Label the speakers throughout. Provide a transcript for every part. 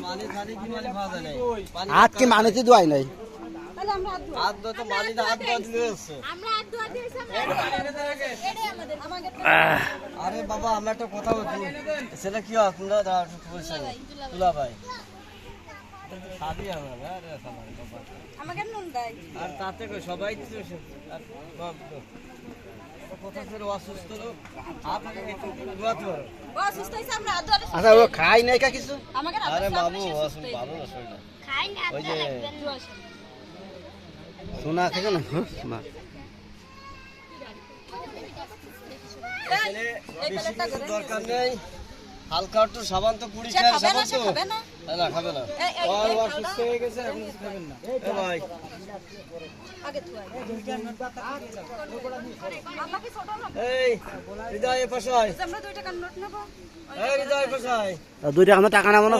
Speaker 1: মানি খালি কি মানি খাওয়া নাই পানি
Speaker 2: হাত মানুষই দোয়াই নাই?
Speaker 1: মানি আরে বাবা আমরা একটা কথা বলছি। সেটা কি বলছেন তুলা ভাই খাবি আমরা আরে খাবার বাবা
Speaker 3: আমাকে নুন দেয়।
Speaker 1: আর তাতে সবাই হাত
Speaker 3: ধোয়া
Speaker 2: আচ্ছা ও খাই নাই কা কিছু?
Speaker 1: আরে বাবু।
Speaker 3: খাই না।
Speaker 1: ওই যে
Speaker 2: শোনা। থেকে না মা।
Speaker 1: কিছু দরকার নেই। হালকা একটু সাবান তো
Speaker 3: সে
Speaker 1: খায়
Speaker 3: না
Speaker 1: সাবান তো।
Speaker 3: না
Speaker 1: খাবে না।
Speaker 3: এই, এই,
Speaker 1: ও,
Speaker 3: এই,
Speaker 1: ও
Speaker 3: খাও
Speaker 1: অসুস্থ
Speaker 3: না।
Speaker 1: হয়ে গেছে এখন কিছু খাবেন না। এ ভাই।
Speaker 3: আগে ধোয়া। আমাকে ছোট না
Speaker 1: এই হৃদয় পাশে
Speaker 3: আমরা দুই টাকার নোট নেব।
Speaker 1: এই হৃদয় পাশে আয়।
Speaker 2: আর আমরা টাকা নেব না?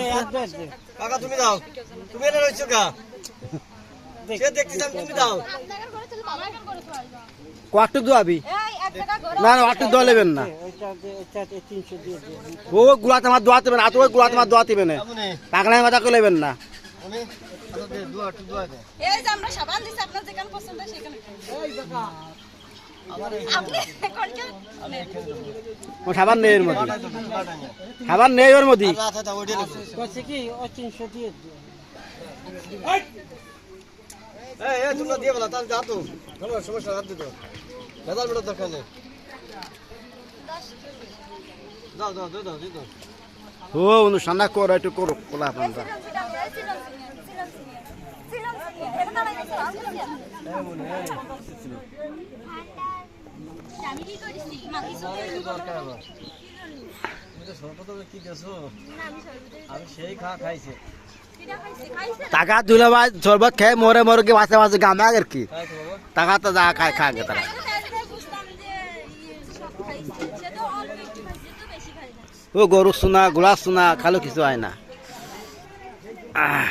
Speaker 1: কাকা তুমি দাও। তুমি এনে রয়েছো কা সে দেখছিলাম তুমি দাও।
Speaker 2: কটুক দোয়াবি
Speaker 3: এই
Speaker 2: না না অটুক দোয়া নেবেন না ও গুলাতে আমার দোয়াতে না আর তো ওই গুলাতে আমার দোয়াতে না পাগলাই মাথা করে নেবেন না
Speaker 3: সাবান
Speaker 2: নেই এর মধ্যে। সাবান নেই ওর মধ্যে
Speaker 1: দিয়ে বলা, তাহলে তো। সমস্যা, হাত দিতো। ভেজাল মেটার দরকার নেই। দাও, দাও, দাও, দিয়ে দাও।
Speaker 2: ও অনুষ্ঠানটা করো একটু করো কোলা আপনারা
Speaker 1: খা
Speaker 2: টাকা ভাই শরবত খেয়ে মরে মরে কি বাঁচে বাঁচে গামে আগের কি? টাকা তো যা খায় খাগে তারা
Speaker 3: বুঝতাম যে ইয়ে সব খাইছে সে তো অল্প একটু খাইছে তো বেশি খাই না
Speaker 2: ও গরু সোনা গোলা সোনা খালো কিছু হয় না। আহ।